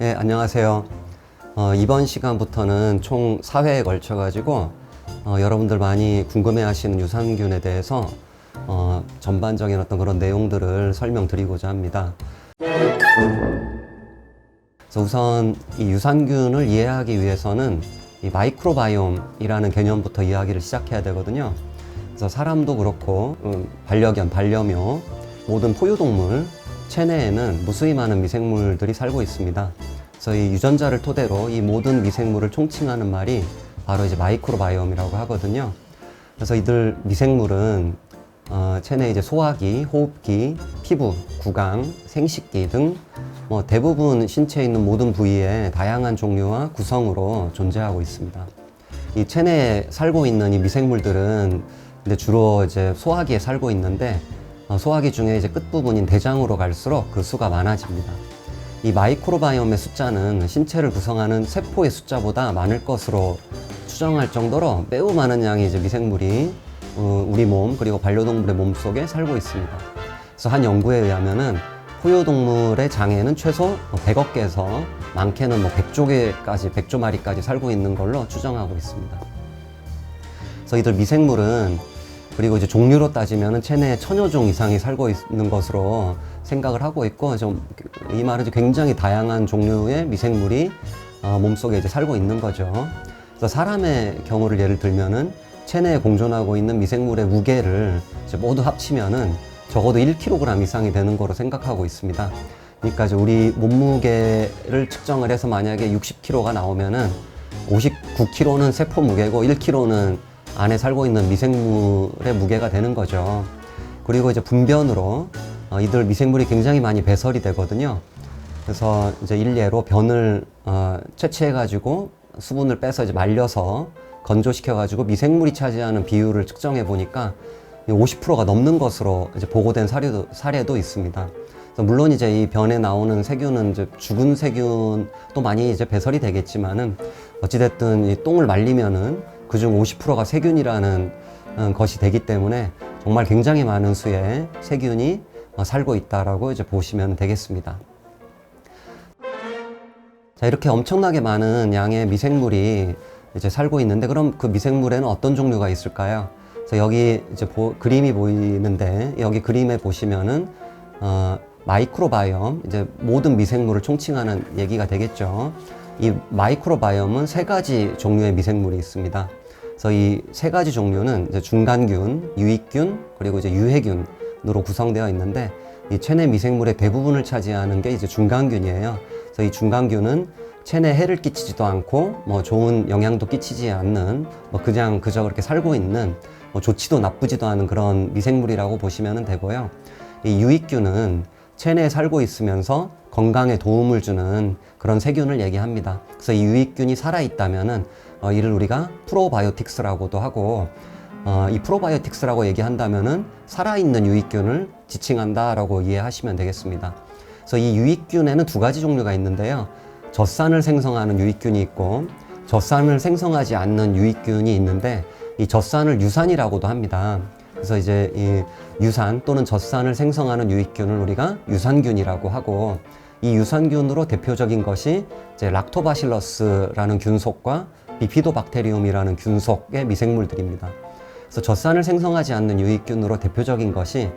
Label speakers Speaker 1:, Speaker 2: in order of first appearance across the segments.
Speaker 1: 네, 안녕하세요. 어, 이번 시간부터는 총 4회에 걸쳐 가지고 어, 여러분들 많이 궁금해 하시는 유산균에 대해서 어, 전반적인 어떤 그런 내용들을 설명드리고자 합니다. 그래서 우선 이 유산균을 이해하기 위해서는 이 마이크로바이옴이라는 개념부터 이야기를 시작해야 되거든요. 그래서 사람도 그렇고 음, 반려견, 반려묘, 모든 포유동물 체내에는 무수히 많은 미생물들이 살고 있습니다. 그래서 이 유전자를 토대로 이 모든 미생물을 총칭하는 말이 바로 이제 마이크로바이옴이라고 하거든요. 그래서 이들 미생물은 어, 체내 이제 소화기, 호흡기, 피부, 구강, 생식기 등 뭐 대부분 신체에 있는 모든 부위에 다양한 종류와 구성으로 존재하고 있습니다. 이 체내에 살고 있는 이 미생물들은 근데 주로 이제 소화기에 살고 있는데 어, 소화기 중에 이제 끝부분인 대장으로 갈수록 그 수가 많아집니다. 이 마이크로바이옴의 숫자는 신체를 구성하는 세포의 숫자보다 많을 것으로 추정할 정도로 매우 많은 양의 이제 미생물이 어, 우리 몸 그리고 반려동물의 몸 속에 살고 있습니다. 그래서 한 연구에 의하면은 포유동물의 장에는 최소 100억 개에서 많게는 뭐 100조 개까지 100조 마리까지 살고 있는 걸로 추정하고 있습니다. 그래서 이들 미생물은 그리고 이제 종류로 따지면은 체내에 천여 종 이상이 살고 있는 것으로 생각을 하고 있고 좀이 말은 이제 굉장히 다양한 종류의 미생물이 어, 몸속에 이제 살고 있는 거죠. 그래서 사람의 경우를 예를 들면은 체내에 공존하고 있는 미생물의 무게를 모두 합치면은 적어도 1kg 이상이 되는 거로 생각하고 있습니다. 그러니까 이제 우리 몸무게를 측정을 해서 만약에 60kg가 나오면은 59kg는 세포 무게고 1kg는 안에 살고 있는 미생물의 무게가 되는 거죠. 그리고 이제 분변으로 어, 이들 미생물이 굉장히 많이 배설이 되거든요. 그래서 이제 일례로 변을 어, 채취해가지고 수분을 빼서 이제 말려서 건조시켜가지고 미생물이 차지하는 비율을 측정해 보니까 50%가 넘는 것으로 이제 보고된 사례도, 사례도 있습니다. 물론 이제 이 변에 나오는 세균은 이제 죽은 세균도 많이 이제 배설이 되겠지만은 어찌됐든 이 똥을 말리면은 그중 50%가 세균이라는 어, 것이 되기 때문에 정말 굉장히 많은 수의 세균이 어, 살고 있다라고 이제 보시면 되겠습니다. 자, 이렇게 엄청나게 많은 양의 미생물이 이제 살고 있는데 그럼 그 미생물에는 어떤 종류가 있을까요? 그래서 여기 이제 보, 그림이 보이는데 여기 그림에 보시면은 어, 마이크로바이옴 이제 모든 미생물을 총칭하는 얘기가 되겠죠. 이 마이크로바이옴은 세 가지 종류의 미생물이 있습니다. 그래서 이 세 가지 종류는 중간균, 유익균, 그리고 이제 유해균으로 구성되어 있는데 이 체내 미생물의 대부분을 차지하는 게 이제 중간균이에요. 그래서 이 중간균은 체내 해를 끼치지도 않고 뭐 좋은 영향도 끼치지 않는 뭐 그냥 그저 그렇게 살고 있는 뭐 좋지도 나쁘지도 않은 그런 미생물이라고 보시면 되고요. 이 유익균은 체내에 살고 있으면서 건강에 도움을 주는 그런 세균을 얘기합니다. 그래서 이 유익균이 살아 있다면은 어, 이를 우리가 프로바이오틱스라고도 하고 어, 이 프로바이오틱스라고 얘기한다면은 살아있는 유익균을 지칭한다라고 이해하시면 되겠습니다. 그래서 이 유익균에는 두 가지 종류가 있는데요. 젖산을 생성하는 유익균이 있고 젖산을 생성하지 않는 유익균이 있는데 이 젖산을 유산이라고도 합니다. 그래서 이제 이 유산 또는 젖산을 생성하는 유익균을 우리가 유산균이라고 하고 이 유산균으로 대표적인 것이 이제 락토바실러스라는 균속과 비피도박테리움이라는 균속의 미생물들입니다. 그래서 젖산을 생성하지 않는 유익균으로 대표적인 것이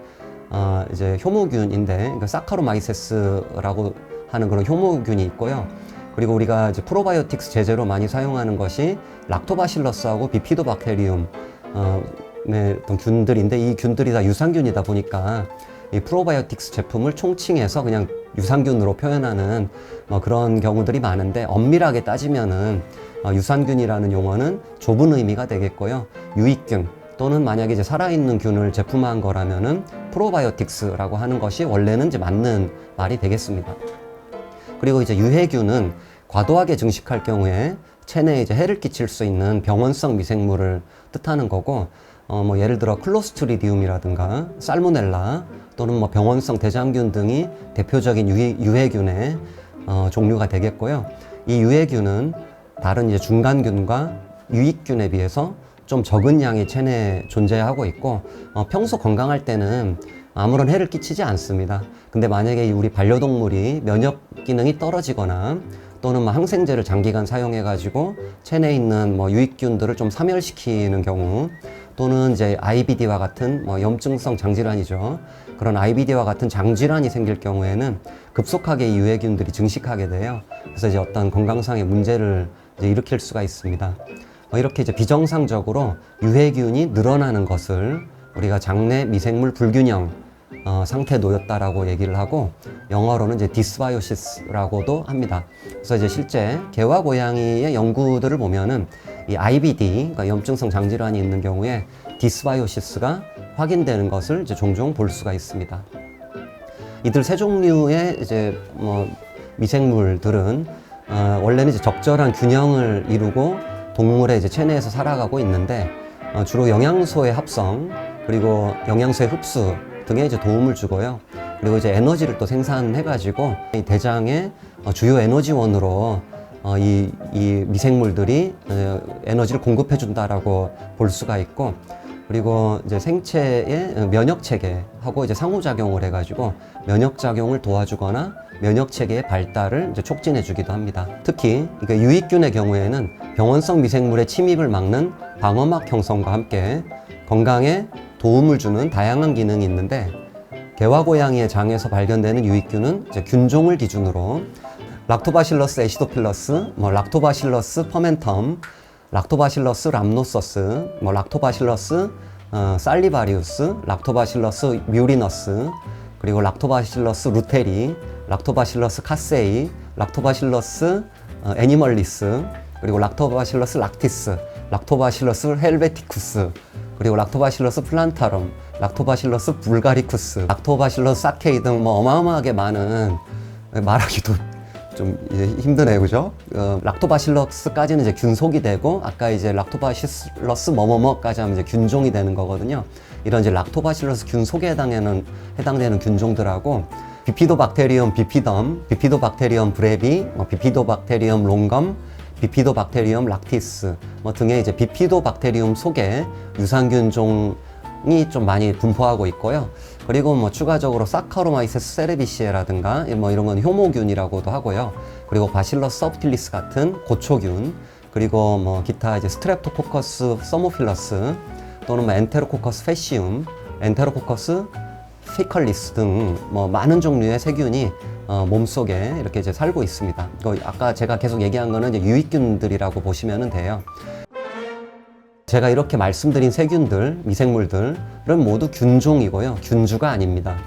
Speaker 1: 어 이제 효모균인데 그러니까 사카로마이세스라고 하는 그런 효모균이 있고요. 그리고 우리가 이제 프로바이오틱스 제재로 많이 사용하는 것이 락토바실러스하고 비피도박테리움 어, 의 어떤 균들인데 이 균들이 다 유산균이다 보니까 이 프로바이오틱스 제품을 총칭해서 그냥 유산균으로 표현하는 뭐 그런 경우들이 많은데 엄밀하게 따지면은 어, 유산균이라는 용어는 좁은 의미가 되겠고요. 유익균 또는 만약에 이제 살아있는 균을 제품화한 거라면은 프로바이오틱스라고 하는 것이 원래는 이제 맞는 말이 되겠습니다. 그리고 이제 유해균은 과도하게 증식할 경우에 체내에 이제 해를 끼칠 수 있는 병원성 미생물을 뜻하는 거고, 어, 뭐 예를 들어 클로스트리디움이라든가 살모넬라 또는 뭐 병원성 대장균 등이 대표적인 유해, 유해 균의 어, 종류가 되겠고요. 이 유해균은 다른 이제 중간균과 유익균에 비해서 좀 적은 양이 체내에 존재하고 있고 어, 평소 건강할 때는 아무런 해를 끼치지 않습니다. 근데 만약에 이 우리 반려동물이 면역 기능이 떨어지거나 또는 뭐 항생제를 장기간 사용해가지고 체내에 있는 뭐 유익균들을 좀 사멸시키는 경우 또는 이제 IBD와 같은 뭐 염증성 장질환이죠. 그런 IBD와 같은 장질환이 생길 경우에는 급속하게 이 유해균들이 증식하게 돼요. 그래서 이제 어떤 건강상의 문제를 일으킬 수가 있습니다. 어, 이렇게 이제 비정상적으로 유해균이 늘어나는 것을 우리가 장내 미생물 불균형 어, 상태에 놓였다라고 얘기를 하고 영어로는 이제 디스바이오시스라고도 합니다. 그래서 이제 실제 개와 고양이의 연구들을 보면은 이 IBD, 그러니까 염증성 장질환이 있는 경우에 디스바이오시스가 확인되는 것을 이제 종종 볼 수가 있습니다. 이들 세 종류의 이제 뭐 미생물들은 어, 원래는 이제 적절한 균형을 이루고 동물의 이제 체내에서 살아가고 있는데 어, 주로 영양소의 합성 그리고 영양소의 흡수 등에 이제 도움을 주고요. 그리고 이제 에너지를 또 생산해가지고 이 대장의 어, 주요 에너지원으로 어, 이, 이 미생물들이 어, 에너지를 공급해 준다라고 볼 수가 있고 그리고 이제 생체의 면역 체계하고 이제 상호작용을 해가지고 면역 작용을 도와주거나 면역 체계의 발달을 이제 촉진해 주기도 합니다. 특히 그러니까 유익균의 경우에는 병원성 미생물의 침입을 막는 방어막 형성과 함께 건강에 도움을 주는 다양한 기능이 있는데 개와 고양이의 장에서 발견되는 유익균은 균종을 기준으로 락토바실러스 애시도필러스, 뭐 락토바실러스 퍼멘텀, 락토바실러스 람노서스, 뭐 락토바실러스 어, 살리바리우스, 락토바실러스 뮤리너스, 그리고 락토바실러스 루테리, 락토바실러스 카세이, 락토바실러스 어, 애니멀리스, 그리고 락토바실러스 락티스, 락토바실러스 헬베티쿠스, 그리고 락토바실러스 플란타럼, 락토바실러스 불가리쿠스, 락토바실러스 사케이 등 뭐 어마어마하게 많은 말하기도 좀 이제 힘드네요, 그죠? 어, 락토바실러스까지는 이제 균속이 되고 아까 이제 락토바실러스 뭐뭐뭐까지 하면 이제 균종이 되는 거거든요. 이런 이제 락토바실러스 균속에 해당하는 해당되는 균종들하고 비피도박테리움 비피덤, 비피도박테리움 브레비, 뭐 비피도박테리움 롱검, 비피도박테리움 락티스 뭐 등의 이제 비피도박테리움 속에 유산균종이 좀 많이 분포하고 있고요. 그리고 뭐 추가적으로 사카로마이세스 세레비시에라든가 뭐 이런 건 효모균이라고도 하고요. 그리고 바실러스 서브틸리스 같은 고초균 그리고 뭐 기타 이제 스트랩토코커스 서모필러스 또는 뭐 엔테로코커스 페시움, 엔테로코커스 피컬리스 등 뭐 많은 종류의 세균이 어, 몸속에 이렇게 이제 살고 있습니다. 이거 아까 제가 계속 얘기한 거는 이제 유익균들이라고 보시면 돼요. 제가 이렇게 말씀드린 세균들, 미생물들은 모두 균종이고요. 균주가 아닙니다.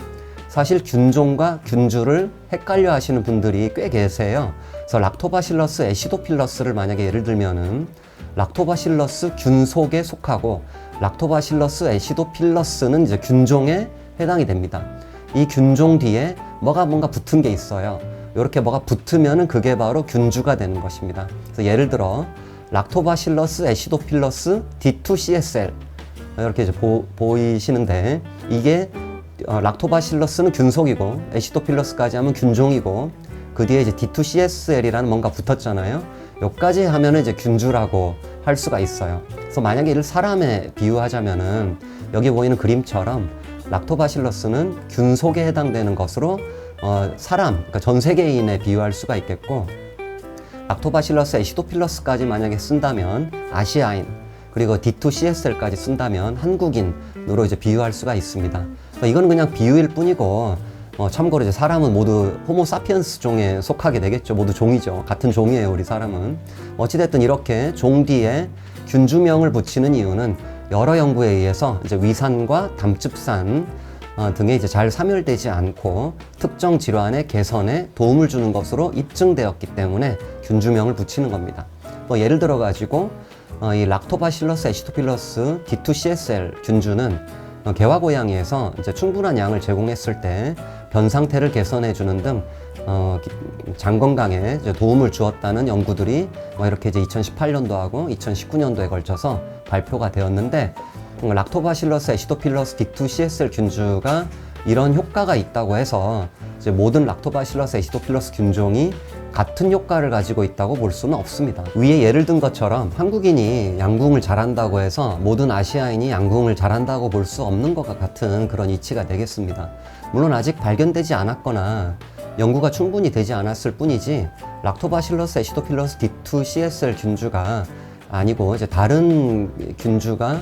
Speaker 1: 사실 균종과 균주를 헷갈려 하시는 분들이 꽤 계세요. 그래서 락토바실러스 애시도필러스를 만약에 예를 들면은 락토바실러스 균속에 속하고 락토바실러스 애시도필러스는 이제 균종에 해당이 됩니다. 이 균종 뒤에 뭐가 뭔가 붙은 게 있어요. 이렇게 뭐가 붙으면은 그게 바로 균주가 되는 것입니다. 그래서 예를 들어 락토바실러스 애시도필러스 D2CSL 이렇게 이제 보, 보이시는데 이게 어, 락토바실러스는 균속이고 애시도필러스까지 하면 균종이고 그 뒤에 이제 D2CSL이라는 뭔가 붙었잖아요. 여기까지 하면은 이제 균주라고 할 수가 있어요. 그래서 만약에 이를 사람에 비유하자면은 여기 보이는 그림처럼 락토바실러스는 균속에 해당되는 것으로 어, 사람, 그러니까 전 세계인에 비유할 수가 있겠고 락토바실러스 애시도필러스까지 만약에 쓴다면 아시아인 그리고 D2CSL까지 쓴다면 한국인으로 이제 비유할 수가 있습니다. 이건 그냥 비유일 뿐이고 어, 참고로 이제 사람은 모두 호모 사피엔스 종에 속하게 되겠죠. 모두 종이죠. 같은 종이에요, 우리 사람은. 어찌됐든 이렇게 종 뒤에 균주명을 붙이는 이유는 여러 연구에 의해서 이제 위산과 담즙산 어, 등에 이제 잘 사멸되지 않고 특정 질환의 개선에 도움을 주는 것으로 입증되었기 때문에 균주명을 붙이는 겁니다. 뭐 예를 들어 가지고 어, 이 락토바실러스 애시토필러스 D2CSL 균주는 어, 개와 고양이에서 이제 충분한 양을 제공했을 때 변 상태를 개선해 주는 등 어, 기- 장 건강에 도움을 주었다는 연구들이 뭐 이렇게 이제 2018년도하고 2019년도에 걸쳐서 발표가 되었는데 음, 락토바실러스 애시도필러스 D2CSL 균주가 이런 효과가 있다고 해서 이제 모든 락토바실러스 애시도필러스 균종이 같은 효과를 가지고 있다고 볼 수는 없습니다. 위에 예를 든 것처럼 한국인이 양궁을 잘한다고 해서 모든 아시아인이 양궁을 잘한다고 볼 수 없는 것과 같은 그런 이치가 되겠습니다. 물론 아직 발견되지 않았거나 연구가 충분히 되지 않았을 뿐이지 락토바실러스 에시도필러스 D2 CSL 균주가 아니고 이제 다른 균주가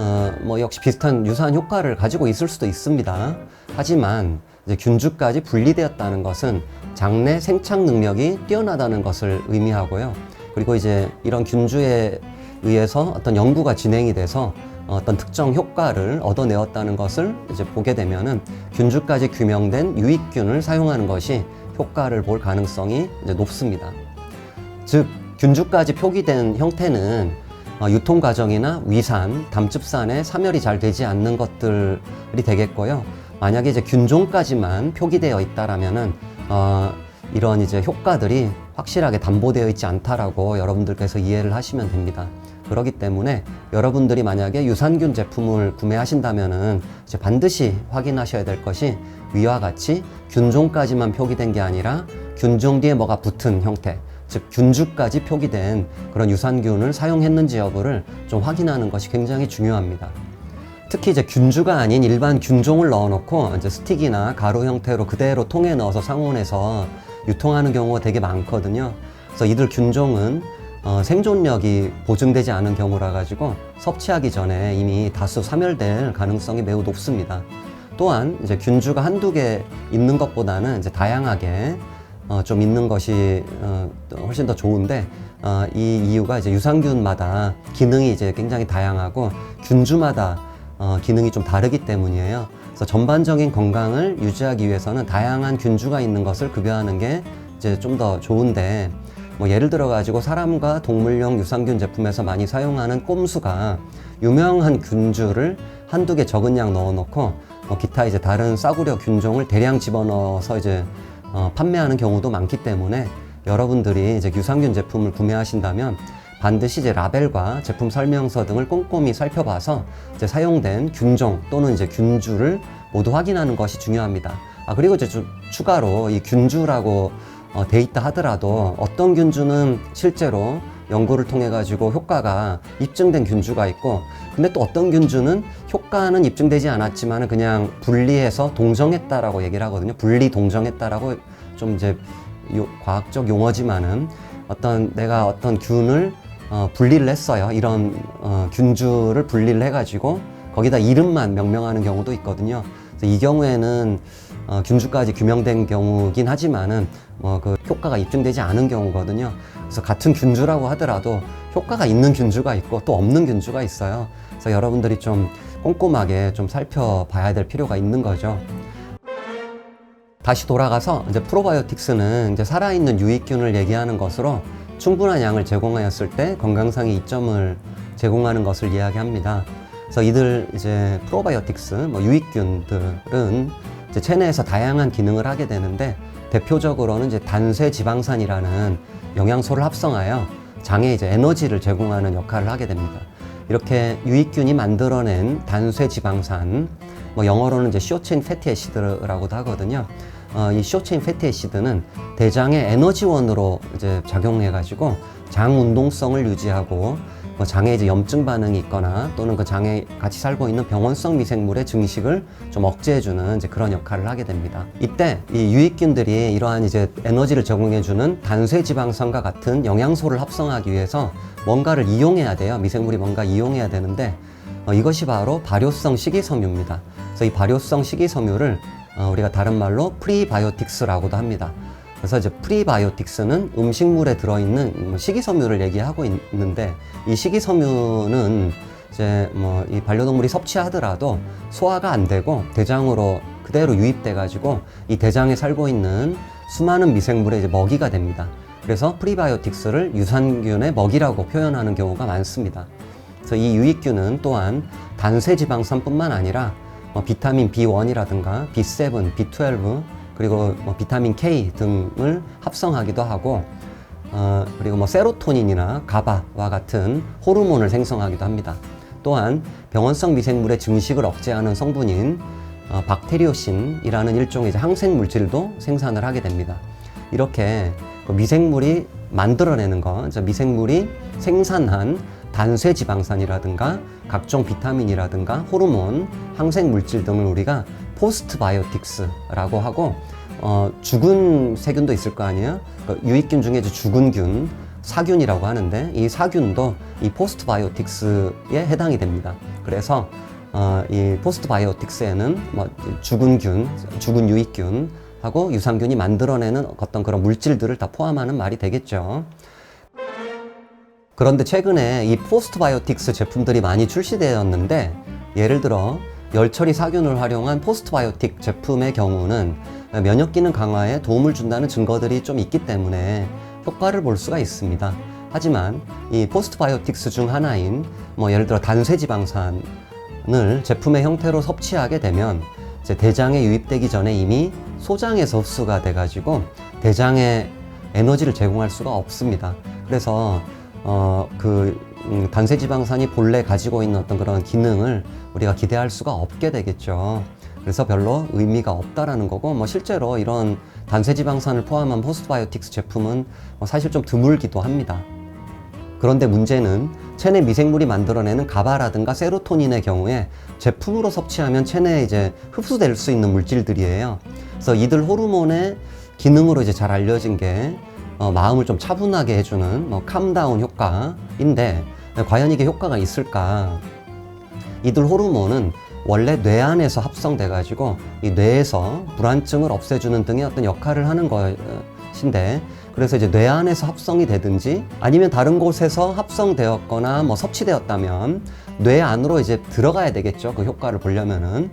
Speaker 1: 어, 뭐 역시 비슷한 유사한 효과를 가지고 있을 수도 있습니다. 하지만 이제 균주까지 분리되었다는 것은 장내 생착 능력이 뛰어나다는 것을 의미하고요. 그리고 이제 이런 균주에 의해서 어떤 연구가 진행이 돼서 어떤 특정 효과를 얻어내었다는 것을 이제 보게 되면은 균주까지 규명된 유익균을 사용하는 것이 효과를 볼 가능성이 이제 높습니다. 즉 균주까지 표기된 형태는 어, 유통 과정이나 위산, 담즙산에 사멸이 잘 되지 않는 것들이 되겠고요. 만약에 이제 균종까지만 표기되어 있다라면은 어, 이런 이제 효과들이 확실하게 담보되어 있지 않다라고 여러분들께서 이해를 하시면 됩니다. 그렇기 때문에 여러분들이 만약에 유산균 제품을 구매하신다면은 이제 반드시 확인하셔야 될 것이 위와 같이 균종까지만 표기된 게 아니라 균종 뒤에 뭐가 붙은 형태, 즉 균주까지 표기된 그런 유산균을 사용했는지 여부를 좀 확인하는 것이 굉장히 중요합니다. 특히 이제 균주가 아닌 일반 균종을 넣어놓고 이제 스틱이나 가루 형태로 그대로 통에 넣어서 상온에서 유통하는 경우가 되게 많거든요. 그래서 이들 균종은 어, 생존력이 보증되지 않은 경우라 가지고 섭취하기 전에 이미 다수 사멸될 가능성이 매우 높습니다. 또한 이제 균주가 한두 개 있는 것보다는 이제 다양하게 어, 좀 있는 것이 어, 훨씬 더 좋은데 어, 이 이유가 이제 유산균마다 기능이 이제 굉장히 다양하고 균주마다 어, 기능이 좀 다르기 때문이에요. 그래서 전반적인 건강을 유지하기 위해서는 다양한 균주가 있는 것을 급여하는 게 이제 좀 더 좋은데 뭐 예를 들어 가지고 사람과 동물용 유산균 제품에서 많이 사용하는 꼼수가 유명한 균주를 한두 개 적은 양 넣어 놓고 뭐 기타 이제 다른 싸구려 균종을 대량 집어넣어서 이제 어, 판매하는 경우도 많기 때문에 여러분들이 이제 유산균 제품을 구매하신다면 반드시 이제 라벨과 제품 설명서 등을 꼼꼼히 살펴봐서 이제 사용된 균종 또는 이제 균주를 모두 확인하는 것이 중요합니다. 아 그리고 이제 좀 추가로 이 균주라고 어, 돼 있다 하더라도 어떤 균주는 실제로 연구를 통해 가지고 효과가 입증된 균주가 있고 근데 또 어떤 균주는 효과는 입증되지 않았지만 그냥 분리해서 동정했다라고 얘기를 하거든요. 분리 동정했다라고 좀 이제 요, 과학적 용어지만은 어떤 내가 어떤 균을 어, 분리를 했어요. 이런 어, 균주를 분리를 해가지고 거기다 이름만 명명하는 경우도 있거든요. 그래서 이 경우에는 어, 균주까지 규명된 경우긴 하지만은 뭐 그 효과가 입증되지 않은 경우거든요. 그래서 같은 균주라고 하더라도 효과가 있는 균주가 있고 또 없는 균주가 있어요. 그래서 여러분들이 좀 꼼꼼하게 좀 살펴봐야 될 필요가 있는 거죠. 다시 돌아가서 이제 프로바이오틱스는 이제 살아있는 유익균을 얘기하는 것으로 충분한 양을 제공하였을 때 건강상의 이점을 제공하는 것을 이야기합니다. 그래서 이들 이제 프로바이오틱스, 뭐 유익균들은 이제 체내에서 다양한 기능을 하게 되는데 대표적으로는 이제 단쇄 지방산이라는 영양소를 합성하여 장에 이제 에너지를 제공하는 역할을 하게 됩니다. 이렇게 유익균이 만들어낸 단쇄 지방산, 뭐 영어로는 이제 쇼체인 패티 애시드라고도 하거든요. 어, 이 쇼체인 패티 애시드는 대장의 에너지원으로 이제 작용해가지고 장 운동성을 유지하고 뭐 장에 이제 염증 반응이 있거나 또는 그 장에 같이 살고 있는 병원성 미생물의 증식을 좀 억제해주는 이제 그런 역할을 하게 됩니다. 이때 이 유익균들이 이러한 이제 에너지를 제공해주는 단쇄 지방산과 같은 영양소를 합성하기 위해서 뭔가를 이용해야 돼요. 미생물이 뭔가 이용해야 되는데 어, 이것이 바로 발효성 식이섬유입니다. 그래서 이 발효성 식이섬유를 어, 우리가 다른 말로 프리바이오틱스라고도 합니다. 그래서 이제 프리바이오틱스는 음식물에 들어있는 식이섬유를 얘기하고 있는데 이 식이섬유는 이제 뭐 이 반려동물이 섭취하더라도 소화가 안 되고 대장으로 그대로 유입돼 가지고 이 대장에 살고 있는 수많은 미생물의 이제 먹이가 됩니다. 그래서 프리바이오틱스를 유산균의 먹이라고 표현하는 경우가 많습니다. 그래서 이 유익균은 또한 단쇄 지방산뿐만 아니라 뭐 비타민 B1이라든가 B7, B12 그리고 뭐 비타민 K 등을 합성하기도 하고 어, 그리고 뭐 세로토닌이나 가바와 같은 호르몬을 생성하기도 합니다. 또한 병원성 미생물의 증식을 억제하는 성분인 어, 박테리오신이라는 일종의 항생 물질도 생산을 하게 됩니다. 이렇게 그 미생물이 만들어내는 거, 이제 미생물이 생산한 단쇄 지방산이라든가 각종 비타민이라든가 호르몬, 항생 물질 등을 우리가 포스트 바이오틱스라고 하고 어, 죽은 세균도 있을 거 아니에요? 그 유익균 중에 이제 죽은 균, 사균이라고 하는데 이 사균도 이 포스트 바이오틱스에 해당이 됩니다. 그래서 어, 이 포스트 바이오틱스에는 뭐 죽은 균, 죽은 유익균 하고 유산균이 만들어내는 어떤 그런 물질들을 다 포함하는 말이 되겠죠. 그런데 최근에 이 포스트 바이오틱스 제품들이 많이 출시되었는데 예를 들어 열처리 사균을 활용한 포스트 바이오틱 제품의 경우는 면역 기능 강화에 도움을 준다는 증거들이 좀 있기 때문에 효과를 볼 수가 있습니다. 하지만 이 포스트 바이오틱스 중 하나인 뭐 예를 들어 단쇄 지방산을 제품의 형태로 섭취하게 되면 이제 대장에 유입되기 전에 이미 소장에서 흡수가 돼가지고 대장에 에너지를 제공할 수가 없습니다. 그래서 어, 그 음, 단쇄 지방산이 본래 가지고 있는 어떤 그런 기능을 우리가 기대할 수가 없게 되겠죠. 그래서 별로 의미가 없다라는 거고, 뭐 실제로 이런 단쇄 지방산을 포함한 포스트바이오틱스 제품은 뭐 사실 좀 드물기도 합니다. 그런데 문제는 체내 미생물이 만들어내는 가바라든가 세로토닌의 경우에 제품으로 섭취하면 체내에 이제 흡수될 수 있는 물질들이에요. 그래서 이들 호르몬의 기능으로 이제 잘 알려진 게 어, 마음을 좀 차분하게 해주는 뭐 캄다운 효과인데 과연 이게 효과가 있을까? 이들 호르몬은 원래 뇌 안에서 합성돼 가지고 이 뇌에서 불안증을 없애주는 등의 어떤 역할을 하는 것인데 그래서 이제 뇌 안에서 합성이 되든지 아니면 다른 곳에서 합성되었거나 뭐 섭취되었다면 뇌 안으로 이제 들어가야 되겠죠 그 효과를 보려면은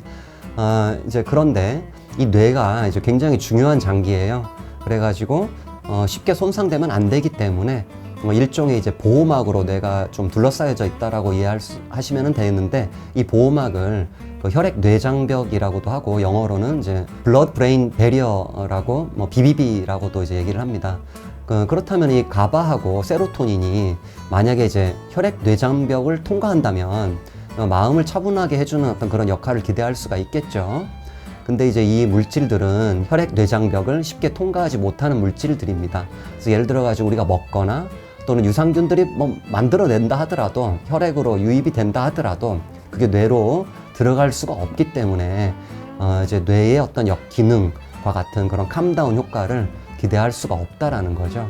Speaker 1: 어, 이제 그런데 이 뇌가 이제 굉장히 중요한 장기예요 그래가지고 어, 쉽게 손상되면 안 되기 때문에 뭐 일종의 이제 보호막으로 뇌가 좀 둘러싸여져 있다라고 이해하시면 되는데 이 보호막을 그 혈액 뇌장벽이라고도 하고 영어로는 이제 blood brain barrier라고 뭐 BBB라고도 이제 얘기를 합니다. 그, 그렇다면 이 가바하고 세로토닌이 만약에 이제 혈액 뇌장벽을 통과한다면 마음을 차분하게 해주는 어떤 그런 역할을 기대할 수가 있겠죠. 근데 이제 이 물질들은 혈액 뇌장벽을 쉽게 통과하지 못하는 물질들입니다. 그래서 예를 들어 가지고 우리가 먹거나 또는 유산균들이 뭐 만들어낸다 하더라도 혈액으로 유입이 된다 하더라도 그게 뇌로 들어갈 수가 없기 때문에 어 이제 뇌의 어떤 역 기능과 같은 그런 캄다운 효과를 기대할 수가 없다라는 거죠.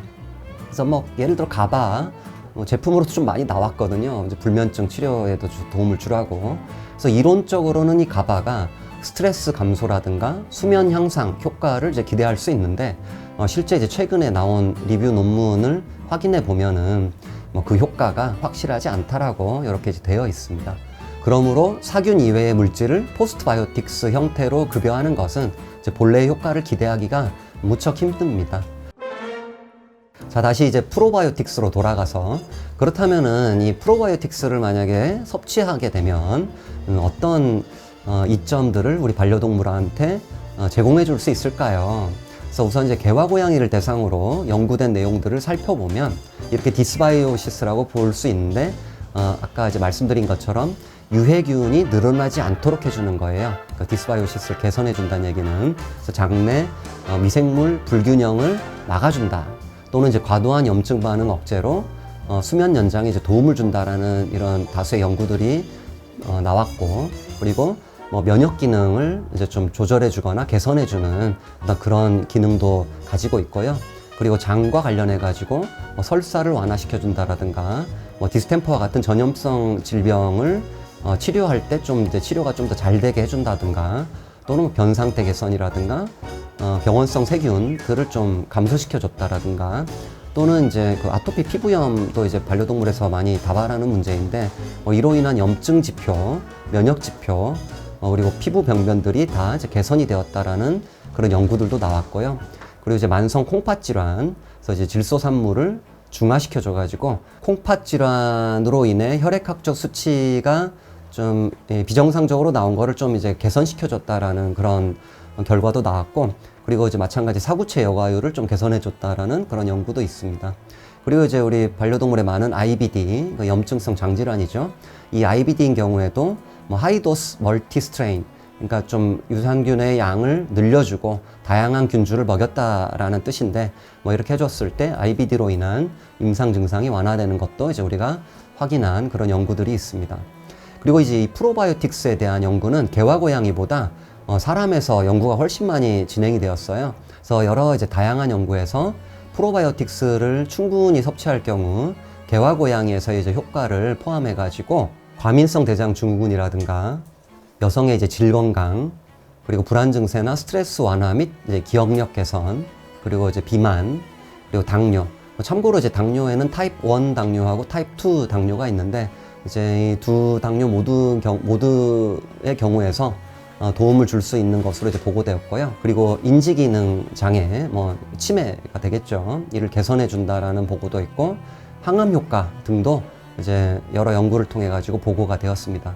Speaker 1: 그래서 뭐 예를 들어 가바 뭐 제품으로도 좀 많이 나왔거든요. 이제 불면증 치료에도 도움을 주라고. 그래서 이론적으로는 이 가바가 스트레스 감소라든가 수면 향상 효과를 이제 기대할 수 있는데 어, 실제 이제 최근에 나온 리뷰 논문을 확인해 보면은 뭐 그 효과가 확실하지 않다라고 이렇게 되어 있습니다. 그러므로 사균 이외의 물질을 포스트바이오틱스 형태로 급여하는 것은 본래의 효과를 기대하기가 무척 힘듭니다. 자, 다시 이제 프로바이오틱스로 돌아가서 그렇다면은 이 프로바이오틱스를 만약에 섭취하게 되면 음, 어떤 어, 이점들을 우리 반려동물한테 어, 제공해 줄 수 있을까요? 그래서 우선 이제 개화 고양이를 대상으로 연구된 내용들을 살펴보면 이렇게 디스바이오시스라고 볼 수 있는데 어, 아까 이제 말씀드린 것처럼 유해균이 늘어나지 않도록 해주는 거예요. 그러니까 디스바이오시스를 개선해 준다는 얘기는 그래서 장내 어, 미생물 불균형을 막아준다. 또는 이제 과도한 염증 반응 억제로 어, 수면 연장에 이제 도움을 준다라는 이런 다수의 연구들이 어, 나왔고 그리고 뭐 면역 기능을 이제 좀 조절해 주거나 개선해 주는 어떤 그런 기능도 가지고 있고요. 그리고 장과 관련해 가지고 뭐 설사를 완화시켜 준다라든가 뭐 디스템퍼와 같은 전염성 질병을 어, 치료할 때 좀 이제 치료가 좀 더 잘 되게 해준다든가 또는 변 상태 개선이라든가 어, 병원성 세균들을 좀 감소시켜 줬다라든가 또는 이제 그 아토피 피부염도 이제 반려동물에서 많이 다발하는 문제인데 뭐 이로 인한 염증 지표, 면역 지표, 어, 그리고 피부 병변들이 다 이제 개선이 되었다라는 그런 연구들도 나왔고요. 그리고 이제 만성 콩팥 질환, 그래서 이제 질소 산물을 중화시켜 줘 가지고 콩팥 질환으로 인해 혈액학적 수치가 좀 예, 비정상적으로 나온 거를 좀 이제 개선시켜 줬다라는 그런 결과도 나왔고 그리고 이제 마찬가지 사구체 여과율을 좀 개선해 줬다라는 그런 연구도 있습니다. 그리고 이제 우리 반려동물에 많은 IBD, 그 염증성 장질환이죠. 이 IBD인 경우에도 뭐 하이도스 멀티 스트레인 그러니까 좀 유산균의 양을 늘려주고 다양한 균주를 먹였다라는 뜻인데 뭐 이렇게 해줬을 때 IBD로 인한 임상 증상이 완화되는 것도 이제 우리가 확인한 그런 연구들이 있습니다. 그리고 이제 이 프로바이오틱스에 대한 연구는 개와 고양이보다 어, 사람에서 연구가 훨씬 많이 진행이 되었어요. 그래서 여러 이제 다양한 연구에서 프로바이오틱스를 충분히 섭취할 경우 개와 고양이에서 이제 효과를 포함해 가지고 과민성 대장 증후군이라든가 여성의 이제 질 건강 그리고 불안 증세나 스트레스 완화 및 이제 기억력 개선 그리고 이제 비만 그리고 당뇨 뭐 참고로 이제 당뇨에는 타입 1 당뇨하고 타입 2 당뇨가 있는데 이제 이두 당뇨 모두 경, 모두의 경우에서 어, 도움을 줄 수 있는 것으로 이제 보고되었고요. 그리고 인지 기능 장애, 뭐 치매가 되겠죠. 이를 개선해 준다라는 보고도 있고 항암 효과 등도 이제 여러 연구를 통해 가지고 보고가 되었습니다.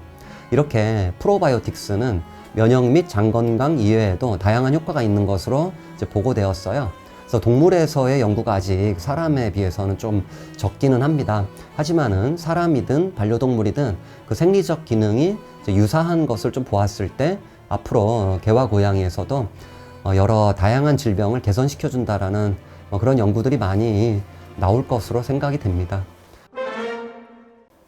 Speaker 1: 이렇게 프로바이오틱스는 면역 및 장 건강 이외에도 다양한 효과가 있는 것으로 이제 보고되었어요. 그래서 동물에서의 연구가 아직 사람에 비해서는 좀 적기는 합니다. 하지만은 사람이든 반려동물이든 그 생리적 기능이 유사한 것을 좀 보았을 때 앞으로 개와 고양이에서도 어, 여러 다양한 질병을 개선시켜 준다라는 어, 그런 연구들이 많이 나올 것으로 생각이 됩니다.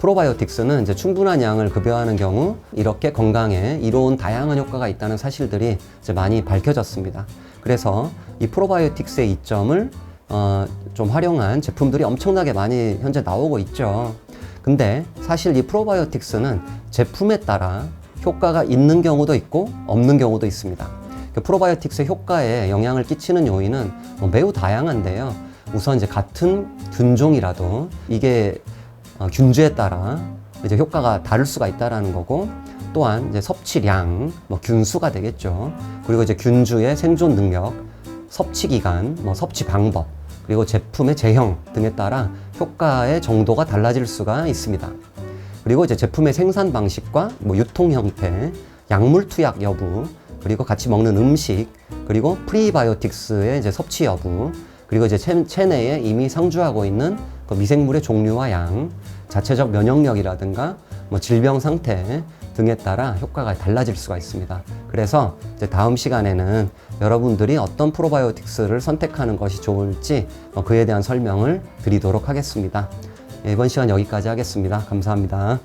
Speaker 1: 프로바이오틱스는 이제 충분한 양을 급여하는 경우 이렇게 건강에 이로운 다양한 효과가 있다는 사실들이 이제 많이 밝혀졌습니다. 그래서 이 프로바이오틱스의 이점을 어, 좀 활용한 제품들이 엄청나게 많이 현재 나오고 있죠. 근데 사실 이 프로바이오틱스는 제품에 따라 효과가 있는 경우도 있고 없는 경우도 있습니다. 그 프로바이오틱스의 효과에 영향을 끼치는 요인은 뭐 매우 다양한데요. 우선 이제 같은 균종이라도 이게 어, 균주에 따라 이제 효과가 다를 수가 있다라는 거고 또한 이제 섭취량, 뭐 균수가 되겠죠. 그리고 이제 균주의 생존 능력, 섭취 기간, 뭐 섭취 방법, 그리고 제품의 제형 등에 따라 효과의 정도가 달라질 수가 있습니다. 그리고 이제 제품의 생산 방식과 뭐 유통 형태, 약물 투약 여부, 그리고 같이 먹는 음식, 그리고 프리바이오틱스의 이제 섭취 여부, 그리고 이제 체, 체내에 이미 상주하고 있는 그 미생물의 종류와 양, 자체적 면역력이라든가 뭐 질병 상태 등에 따라 효과가 달라질 수가 있습니다. 그래서 이제 다음 시간에는 여러분들이 어떤 프로바이오틱스를 선택하는 것이 좋을지 어, 그에 대한 설명을 드리도록 하겠습니다. 예, 이번 시간 여기까지 하겠습니다. 감사합니다.